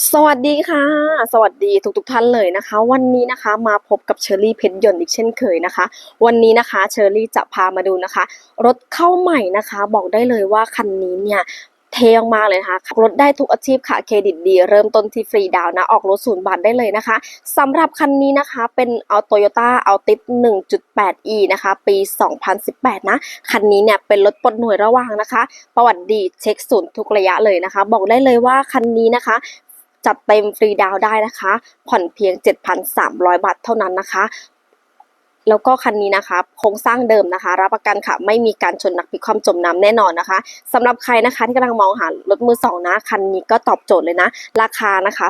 สวัสดีค่ะ สวัสดีทุกๆทท่านเลยนะคะ วันนี้นะคะมาพบกับเชอรี่เพชรยนต์อีกเช่นเคยนะคะ วันนี้นะคะเชอรี่จะพามาดูนะคะ รถเข้าใหม่นะคะ บอกได้เลยว่าคันนี้เนี่ยเท่มากเลยนะคะขับรถได้ทุกอาชีพค่ะ เครดิตดี เริ่มต้นที่ฟรีดาวน์นะ ออกรถศูนย์บาทได้เลยนะคะ สำหรับคันนี้นะคะ เป็นเอาโตโยต้าเอาติด 1.8e นะคะ ปี 2018 นะ คันนี้เนี่ยเป็นรถปลดหน่วยระหว่างนะคะ ประวัติดีเช็คศูนย์ทุกระยะเลยนะคะ บอกได้เลยว่าคันนี้นะคะ จัดเต็มฟรีดาวได้นะคะ ผ่อนเพียง 7,300 บาทเท่านั้นนะคะ แล้วก็คันนี้นะคะโครงสร้างเดิมนะคะ รับประกันค่ะ ไม่มีการชนหนักพิความจมน้ำแน่นอนนะคะสำหรับใครนะคะที่กำลังมองหารถมือสองนะคันนี้ก็ตอบโจทย์เลยนะ ราคานะคะ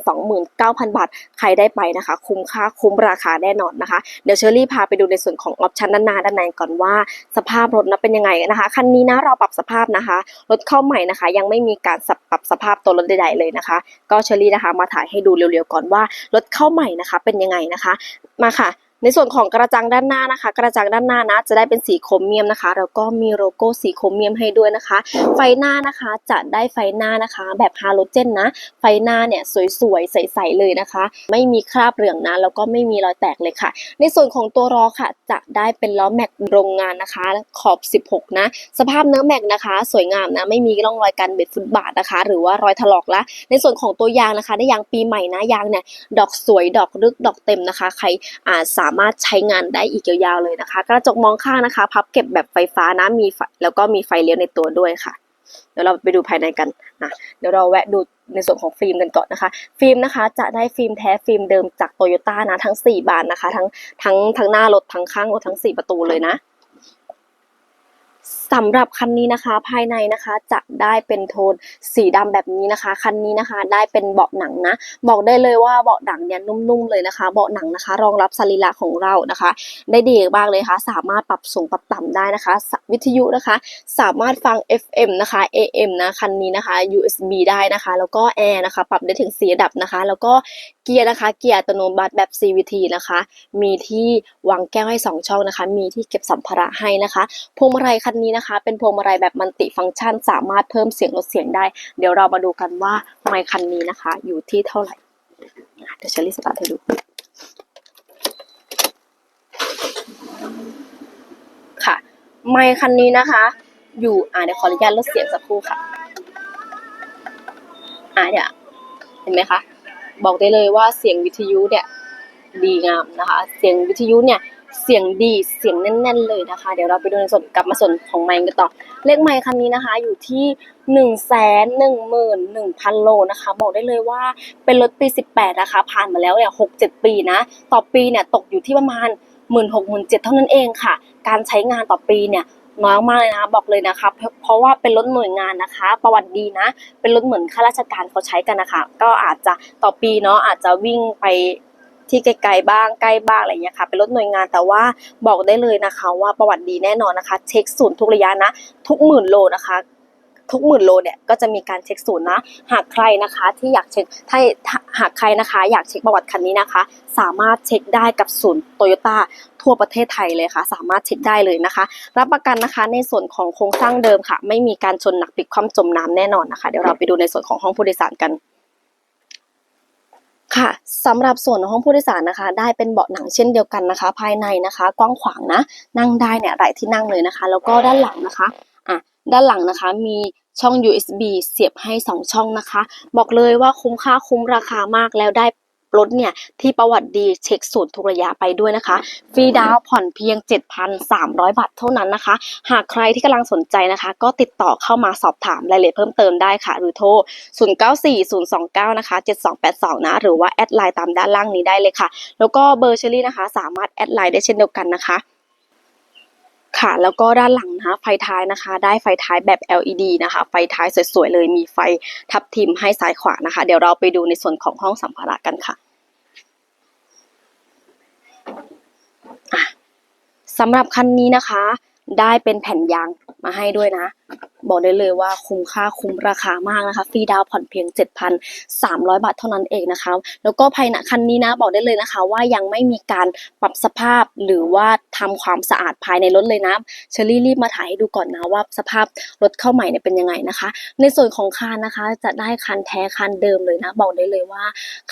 429,000 บาท ใครได้ไปนะคะ คุ้มค่าคุ้มราคาแน่นอนนะคะ เดี๋ยวเชอรี่พาไปดูในส่วนของออปชันด้านหน้าด้านในก่อนว่า สภาพรถนะเป็นยังไงนะคะคันนี้นะเราปรับสภาพนะคะรถเข้าใหม่นะคะ ยังไม่มีการสปรับสภาพตัวรถใดๆเลยนะคะ ก็เชอรี่นะคะ มาถ่ายให้ดูเร็วๆก่อนว่ารถเข้าใหม่นะคะ เป็นยังไงนะคะ มาค่ะ ในส่วนของกระจังด้านหน้านะคะ กระจังด้านหน้านะจะได้เป็นสีโครเมียมนะคะแล้วก็มีโลโก้สีโครเมียมให้ด้วยนะคะ ไฟหน้านะคะจะได้ไฟหน้านะคะ แบบฮาโลเจนนะ ไฟหน้าเนี่ยสวยๆใสๆเลยนะคะ ไม่มีคราบเหลืองนะแล้วก็ไม่มีรอยแตกเลยค่ะ ในส่วนของตัวล้อค่ะจะได้เป็นล้อแม็กโรงงานนะคะ ขอบ 16 นะ สภาพเนื้อแม็กนะคะ สวยงามนะไม่มีร่องรอยการเบ็ดฟุตบาทนะคะ หรือว่ารอยถลอกละในส่วนของตัวยางนะคะ ได้ยางปีใหม่นะยางเนี่ยดอกสวยดอกลึกดอกเต็มนะคะ ใครอาสาามารถใช้งานได้อีกยาวๆเลยนะคะ กระจกมองข้างนะคะ พับเก็บแบบไฟฟ้านะมีไฟแล้วก็มีไฟเลี้ยวในตัวด้วยค่ะ เดี๋ยวเราไปดูภายในกันนะเดี๋ยวเราแวะดูในส่วนของฟิล์มกันก่อนนะคะ ฟิล์มนะคะจะได้ฟิล์มแท้ฟิล์มเดิมจากโตโยต้านะทั้ง 4 บานนะคะ ทั้งทั้งทั้งหน้ารถทั้งข้างรถทั้ง 4 ประตูเลยนะ สำหรับคันนี้นะคะภายในนะคะจะได้เป็นโทนสีดำแบบนี้นะคะ คันนี้นะคะได้เป็นเบาะหนังนะ บอกได้เลยว่าเบาะหนังเนี่ยนุ่มๆเลยนะคะ เบาะหนังนะคะ รองรับสรีระของเรานะคะ ได้ดีมากเลยค่ะ สามารถปรับสูงปรับต่ำได้นะคะ วิทยุนะคะ สามารถฟัง FM นะคะ AM นะคันนี้นะคะ USB ได้นะคะ แล้วก็แอร์นะคะ ปรับได้ถึง4ระดับนะคะ แล้วก็เกียร์นะคะ เกียร์อัตโนมัติแบบ CVT นะคะ มีที่วางแก้วให้ 2 ช่องนะคะ มีที่เก็บสัมภาระให้นะคะพวงมาลัยคันนี้นะคะ เป็นพวงมาลัยแบบมัลติฟังก์ชัน สามารถเพิ่มเสียงลดเสียงได้ เดี๋ยวเรามาดูกันว่าไมค์คันนี้นะคะ อยู่ที่เท่าไหร่ เดี๋ยวเชอรี่สตาร์ทให้ดูค่ะ ไมค์คันนี้นะคะ อยู่อ่าเดี๋ยวขออนุญาตลดเสียงสักครู่ค่ะอ่าเดี๋ยวเห็นไหมคะ บอกได้เลยว่าเสียงวิทยุเนี่ยดีงามนะคะ เสียงวิทยุเนี่ย เสียงดีเสียงแน่น ๆ เลยนะคะ เดี๋ยวเราไปดูในส่วนกลับมาส่วนของไมค์กันต่อ เลขไมค์คันนี้นะคะ อยู่ที่หนึ่งแสนหนึ่งหมื่นหนึ่งพันโลนะคะ บอกได้เลยว่าเป็นรถปีสิบแปดนะคะ ผ่านมาแล้วเนี่ยหกเจ็ดปีนะ ต่อปีเนี่ยตกอยู่ที่ประมาณหมื่นหกหมื่นเจ็ดเท่านั้นเองค่ะ การใช้งานต่อปีเนี่ยน้อยมากเลยนะคะบอกเลยนะคะเพราะว่าเป็นรถหน่วยงานนะคะ ประวัติดีนะ เป็นรถเหมือนข้าราชการเขาใช้กันนะคะ ก็อาจจะต่อปีเนาะอาจจะวิ่งไป ที่ไกลๆบ้างใกล้บ้างอะไรอย่างเงี้ยค่ะเป็นรถหน่วยงานแต่ว่าบอกได้เลยนะคะว่าประวัติดีแน่นอนนะคะ เช็คศูนย์ทุกระยะนะ ทุกหมื่นโลนะคะทุกหมื่นโลเนี่ยก็จะมีการเช็คศูนย์นะ หากใครนะคะที่อยากเช็คถ้าหากใครนะคะอยากเช็คประวัติคันนี้นะคะ สามารถเช็คได้กับศูนย์โตโยต้าทั่วประเทศไทยเลยค่ะ สามารถเช็คได้เลยนะคะ รับประกันนะคะในส่วนของโครงสร้างเดิมค่ะ ไม่มีการชนหนักพลิกคว่ำจมน้ำแน่นอนนะคะ เดี๋ยวเราไปดูในส่วนของห้องผู้โดยสารกัน ค่ะสำหรับส่วนของห้องผู้โดยสารนะคะ ได้เป็นเบาะหนังเช่นเดียวกันนะคะ ภายในนะคะ กว้างขวางนะ นั่งได้เนี่ยหลายที่นั่งเลยนะคะ แล้วก็ด้านหลังนะคะอะด้านหลังนะคะมีช่อง USB เสียบให้ 2 ช่องนะคะ บอกเลยว่าคุ้มค่าคุ้มราคามากแล้วได้ รถเนี่ยที่ประวัติดีเช็คศูนย์ทุกระยะไปด้วยนะคะ ฟรีดาวน์ผ่อนเพียง 7,300 บาทเท่านั้นนะคะ หากใครที่กำลังสนใจนะคะ ก็ติดต่อเข้ามาสอบถามรายละเอียดเพิ่มเติมได้ค่ะ หรือโทร 094029 นะคะ 7282 นะ หรือว่าแอดไลน์ตามด้านล่างนี้ได้เลยค่ะ แล้วก็เบอร์เชอรี่นะคะ สามารถแอดไลน์ได้เช่นเดียวกันนะคะ ค่ะแล้วก็ด้านหลังนะคะไฟท้ายนะคะ ได้ไฟท้ายแบบ LED นะคะ ไฟท้ายสวยๆเลยมีไฟทับทิมให้ซ้ายขวานะคะ เดี๋ยวเราไปดูในส่วนของห้องสัมภาระกันค่ะอะสำหรับคันนี้นะคะ ได้เป็นแผ่นยางมาให้ด้วยนะ บอกได้เลยว่าคุ้มค่าคุ้มราคามากนะคะฟรีดาวผ่อนเพียง 7,300 บาทเท่านั้นเองนะคะ แล้วก็ภายในคันนี้นะบอกได้เลยนะคะ ว่ายังไม่มีการปรับสภาพหรือว่าทำความสะอาดภายในรถเลยนะเชอรี่รีบมาถ่ายให้ดูก่อนนะว่าสภาพรถเข้าใหม่เนี่ยเป็นยังไงนะคะ ในส่วนของคานนะคะ จะได้คานแท้คานเดิมเลยนะ บอกได้เลยว่า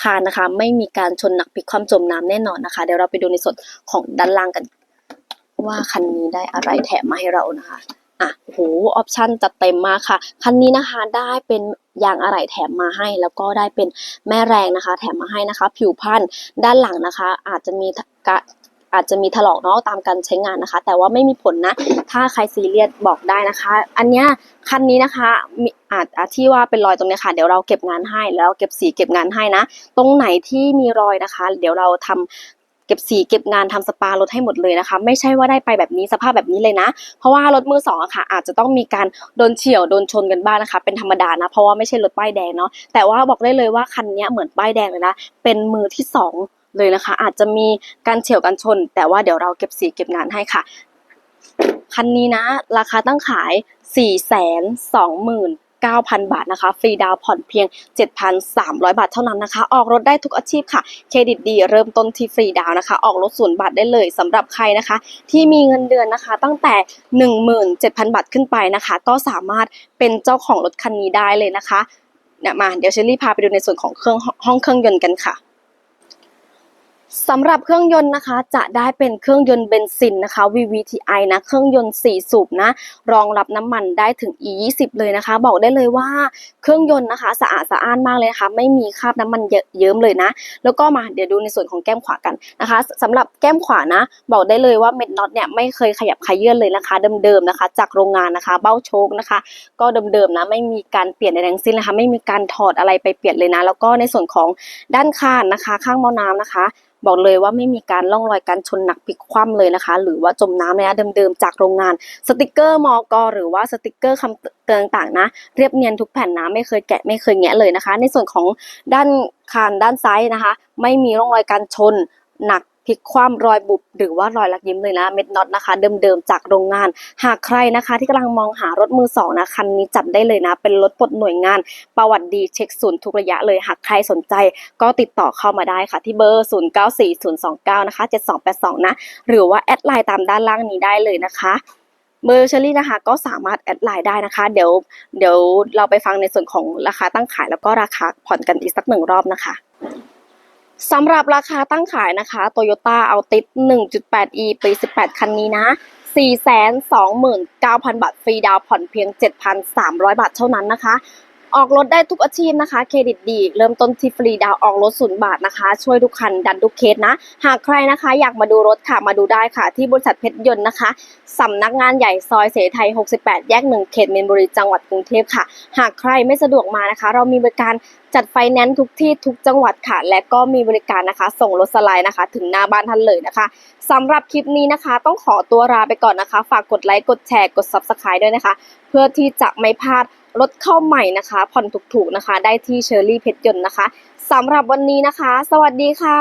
คานนะคะ ไม่มีการชนหนักพลิกความจมน้ำแน่นอนนะคะเดี๋ยวเราไปดูในส่วนของด้านล่างกัน ว่าคันนี้ได้อะไรแถมมาให้เรานะคะอะโหออปชั่นจัดเต็มมากค่ะ คันนี้นะคะได้เป็นยางอะไหล่แถมมาให้ แล้วก็ได้เป็นแม่แรงนะคะ แถมมาให้นะคะ ผิวพันธุ์ด้านหลังนะคะ อาจจะมีกะอาจจะมีถลอกเนาะตามการใช้งานนะคะ แต่ว่าไม่มีผลนะ ถ้าใครซีเรียสบอกได้นะคะ อันเนี้ยคันนี้นะคะมีอาจอาจที่ว่าเป็นรอยตรงเนี้ยค่ะ เดี๋ยวเราเก็บงานให้แล้วเก็บสีเก็บงานให้นะ ตรงไหนที่มีรอยนะคะ เดี๋ยวเราทำ เก็บสีเก็บงานทำสปารถให้หมดเลยนะคะ ไม่ใช่ว่าได้ไปแบบนี้สภาพแบบนี้เลยนะ เพราะว่ารถมือสองอะค่ะ อาจจะต้องมีการโดนเฉี่ยวโดนชนกันบ้างนะคะ เป็นธรรมดานะเพราะว่าไม่ใช่รถป้ายแดงเนาะแต่ว่าบอกได้เลยว่าคันนี้เหมือนป้ายแดงเลยนะเป็นมือที่สองเลยนะคะ อาจจะมีการเฉี่ยวกันชน แต่ว่าเดี๋ยวเราเก็บสีเก็บงานให้ค่ะคันนี้นะ ราคาตั้งขาย 4 2 9 0 0 0 9,000 บาทนะคะ ฟรีดาวผ่อนเพียง 7,300 บาทเท่านั้นนะคะ ออกรถได้ทุกอาชีพค่ะ เครดิตดีเริ่มต้นที่ฟรีดาวนะคะ ออกรถศูนย์บาทได้เลยสำหรับใครนะคะ ที่มีเงินเดือนนะคะ ตั้งแต่ 17,000 บาทขึ้นไปนะคะ ก็สามารถเป็นเจ้าของรถคันนี้ได้เลยนะคะเนี่ยมาเดี๋ยวเชอรี่พาไปดูในส่วนของเครื่องห้องเครื่องยนต์กันค่ะ สำหรับเครื่องยนต์นะคะ จะได้เป็นเครื่องยนต์เบนซินนะคะ VVTi นะ เครื่องยนต์ 4 สูบนะ รองรับน้ำมันได้ถึง E20 เลยนะคะ บอกได้เลยว่าเครื่องยนต์นะคะ สะอาดสะอ้านมากเลยนะคะ ไม่มีคราบน้ำมันเยิ้มเลยนะ แล้วก็มาเดี๋ยวดูในส่วนของแก้มขวากันนะคะสำหรับแก้มขวานะ บอกได้เลยว่าเม็ดน็อตเนี่ยไม่เคยขยับขยื่นเลยนะคะ เดิมๆนะคะ จากโรงงานนะคะ เบ้าโชคนะคะ ก็เดิมๆนะ ไม่มีการเปลี่ยนใดทั้งสิ้นนะคะ ไม่มีการถอดอะไรไปเปลี่ยนเลยนะ แล้วก็ในส่วนของด้านข้างนะคะ ข้างม้อน้ำนะคะบอกเลยว่าไม่มีการล่องรอยการชนหนักพลิกคว่ำเลยนะคะ หรือว่าจมน้ำเลยนะเดิมๆจากโรงงาน สติกเกอร์มอกหรือว่าสติกเกอร์คำเตือนต่างๆนะ เรียบเนียนทุกแผ่นนะไม่เคยแกะไม่เคยแงะเลยนะคะ ในส่วนของด้านคานด้านซ้ายนะคะ ไม่มีร่องรอยการชนหนัก พลิกคว่ำรอยบุบหรือว่ารอยลักยิ้มเลยนะเม็ดน็อตนะคะ เดิมๆจากโรงงาน หากใครนะคะ ที่กำลังมองหารถมือสองนะคันนี้จัดได้เลยนะ เป็นรถปลดหน่วยงาน ประวัติดีเช็คศูนย์ทุกระยะเลยหากใครสนใจ ก็ติดต่อเข้ามาได้ค่ะ ที่เบอร์ 094029นะคะ7282 นะ หรือว่าแอดไลน์ตามด้านล่างนี้ได้เลยนะคะเบอร์เชอรี่นะคะก็สามารถแอดไลน์ได้นะคะ เดี๋ยวเดี๋ยวเราไปฟังในส่วนของราคาตั้งขายแล้วก็ราคาผ่อนกันอีกสักหนึ่งรอบนะคะ สำหรับราคาตั้งขายนะคะ Toyota a l t i s 1.8e ปี 18 คันนี้นะ 429,000 บาท ฟรีดาวผ่อนเพียง 7,300 บาทเท่านั้นนะคะ ออกรถได้ทุกอาชีพนะคะ เครดิตดี เริ่มต้นที่ฟรีดาวออกรถศูนย์บาทนะคะ ช่วยทุกคันดันทุกเคสนะ หากใครนะคะอยากมาดูรถค่ะมาดูได้ค่ะ ที่บริษัทเพชรยนต์นะคะสำนักงานใหญ่ซอยเสรีไทย 68 แยก 1 เขตเมนบุรีจังหวัดกรุงเทพค่ะ หากใครไม่สะดวกมานะคะ เรามีบริการจัดไฟแนนซ์ทุกที่ทุกจังหวัดค่ะ และก็มีบริการนะคะ ส่งรถสไลด์นะคะ ถึงหน้าบ้านท่านเลยนะคะสำหรับคลิปนี้นะคะ ต้องขอตัวลาไปก่อนนะคะ ฝากกดไลค์กดแชร์กด Subscribe ด้วยนะคะ เพื่อที่จะไม่พลาด รถเข้าใหม่นะคะ ผ่อนถูกๆนะคะ ได้ที่เชอรี่เพชรยนต์นะคะสำหรับวันนี้นะคะ สวัสดีค่ะ